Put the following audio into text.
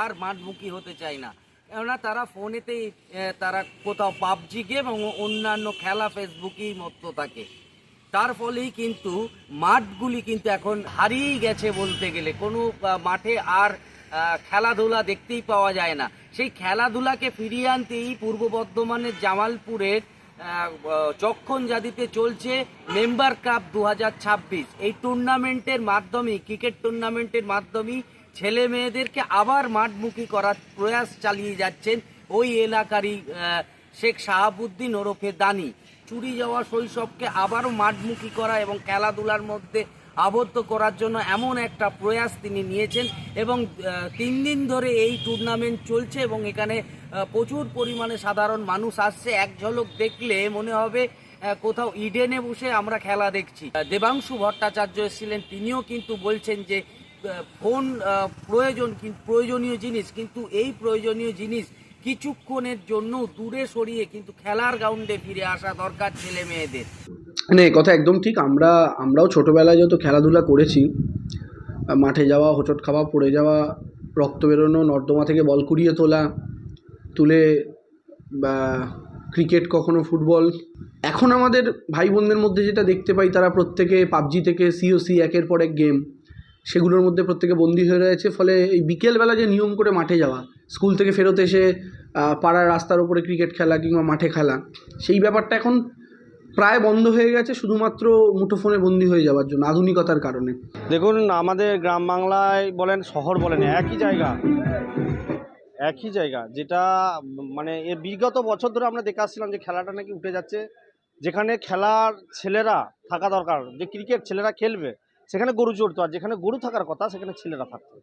আর মাঠমুখী হতে চায় না। কেননা তারা ফোনেতেই তারা কোথাও পাবজি গেম এবং অন্যান্য খেলা ফেসবুকেই মত্ত থাকে। তার ফলেই কিন্তু মাঠগুলি কিন্তু এখন হারিয়েই গেছে বলতে গেলে। কোনো মাঠে আর খেলাধুলা দেখতেই পাওয়া যায় না। সেই খেলাধুলাকে ফিরিয়ে আনতেই পূর্ব বর্ধমানের জামালপুরের আহ, চক্ষণ জাদিতে চলছে মেম্বার কাপ দু হাজার ছাব্বিশ। এই টুর্নামেন্টের মাধ্যমে ক্রিকেট টুর্নামেন্টের মাধ্যমেই ছেলে মেয়েদেরকে আবার মাঠমুখী করার প্রয়াস চালিয়ে যাচ্ছেন ওই এলাকারই শেখ শাহাবুদ্দিন ওরফে দানি। চুরি যাওয়া শৈশবকে আবারও মাঠমুখী করা এবং খেলাধুলার মধ্যে আবদ্ধ করার জন্য এমন একটা প্রয়াস তিনি নিয়েছেন এবং তিন দিন ধরে এই টুর্নামেন্ট চলছে এবং এখানে প্রচুর পরিমাণে সাধারণ মানুষ আসছে। এক ঝলক দেখলে মনে হবে কোথাও ইডেনে বসে আমরা খেলা দেখছি। দেবাংশু ভট্টাচার্য এসেছিলেন, তিনিও কিন্তু বলছেন যে ফোন প্রয়োজন প্রয়োজনীয় জিনিস, কিন্তু এই প্রয়োজনীয় জিনিস কিছুক্ষণের জন্য দূরে সরিয়ে কিন্তু খেলার গ্রাউন্ডে ফিরে আসা দরকার ছেলে মেয়েদের। মানে এ কথা একদম ঠিক, আমরা, আমরাও ছোটোবেলায় যত খেলাধুলা করেছি মাঠে যাওয়া, হোঁচট খাওয়া, পড়ে যাওয়া, রক্ত বেরোনো, নর্দমা থেকে বল কুড়িয়ে তোলা, তুলে, বা ক্রিকেট কখনো ফুটবল। এখন আমাদের ভাই বোনদের মধ্যে যেটা দেখতে পাই, তারা প্রত্যেকে পাবজি থেকে সিওসি একের পর এক গেম সেগুলোর মধ্যে প্রত্যেকে বন্দী হয়ে রয়েছে। ফলে এই বিকেলবেলা যে নিয়ম করে মাঠে যাওয়া, স্কুল থেকে ফেরত এসে পাড়ার রাস্তার উপরে ক্রিকেট খেলা কিংবা মাঠে খেলা, সেই ব্যাপারটা এখন প্রায় বন্ধ হয়ে গেছে, শুধুমাত্র মুঠোফোনে বন্দি হয়ে যাওয়ার জন্য, আধুনিকতার কারণে। দেখুন, আমাদের গ্রাম বাংলায় বলেন, শহর বলেন, একই জায়গা। একই জায়গা, যেটা মানে এর বিগত বছর ধরে আমরা দেখে আসছিলাম যে খেলাটা নাকি উঠে যাচ্ছে। যেখানে খেলার ছেলেরা থাকা দরকার, যে ক্রিকেট ছেলেরা খেলবে সেখানে গরু চড়তো আর যেখানে গরু থাকার কথা সেখানে ছেলেরা থাকতো।